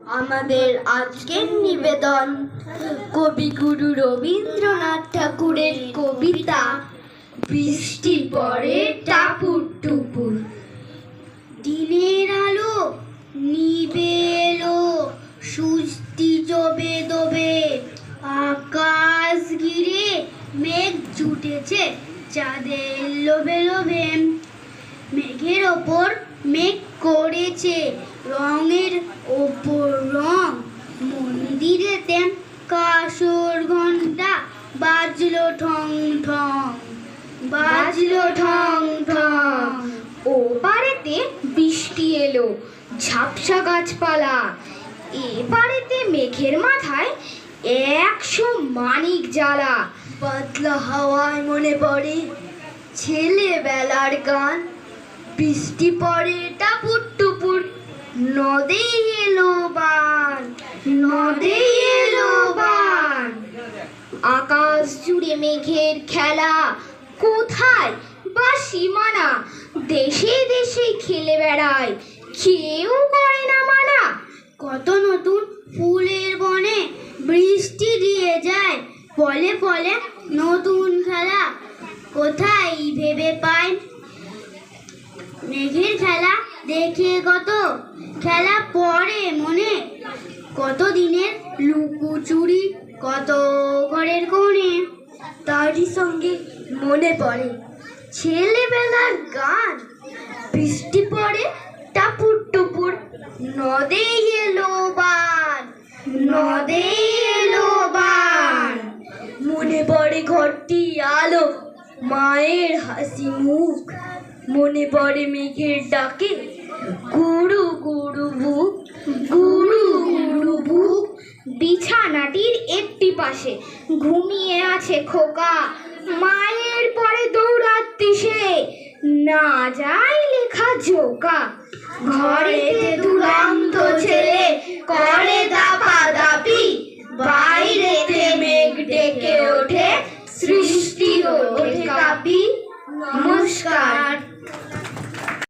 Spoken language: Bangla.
আমাদের আজকের নিবেদন, কবিগুরু রবীন্দ্রনাথ ঠাকুরের কবিতা, বৃষ্টি পরে টাপুর টুপুর। দিনের আলো নিবে এলো সুস্তি জবে দবে, আকাশ ঘিরে মেঘ জুটেছে চাঁদের লোভে লোভে। মেঘের ওপর মেঘ করেছে রঙের ওপর রং। মন্দিরে মন্দিরেতে কাসর ঘণ্টা বাজলো ঠং ঠং, বাজলো ঠং ঠং। ও পারেতে বৃষ্টি এলো, ঝাপসা গাছপালা। এ পারেতে মেঘের মাথায় একশো মানিক জ্বালা। পাতলা হাওয়ায় মনে পড়ে ছেলেবেলার গান। বৃষ্টি পড়ে টুপুর নদে এলো বান এলো বান। আকাশ জুড়ে মেঘের খেলা, কোথায় বা সীমানা? দেশে দেশে খেলে বেড়ায়, কেউ করে না মানা। কত নতুন ফুলের বনে বৃষ্টি দিয়ে যায় ফলে ফলে নতুন খেলা। কোথায় ভেবে পায়? মেঘের খেলা দেখে কত খেলা পড়ে মনে। কত দিনের লুকোচুরি, কত ঘরের কোণে, তারই সঙ্গে মনে পড়ে ছেলেবেলার গান। বৃষ্টি পড়ে টাপুর টুপুর, নদে এলো বান, নদে এলো বান। মনে পড়ে ঘরটি আলো, মায়ের হাসি মুখ। মনে পড়ে মেঘের ডাকে গুরু গুরু বুক গুরু গুরু বুক। বিছানাটির একটি পাশে ঘুমিয়ে আছে খোকা। মায়ের পরে দৌড়াতে সে। না যায় লেখা জোকা ঘরেতে দুরন্ত ছেলে করে দাপা দাপি বাইরেতে মেঘ ডেকে ওঠে সৃষ্টি ওঠে কাপি। নমস্কার।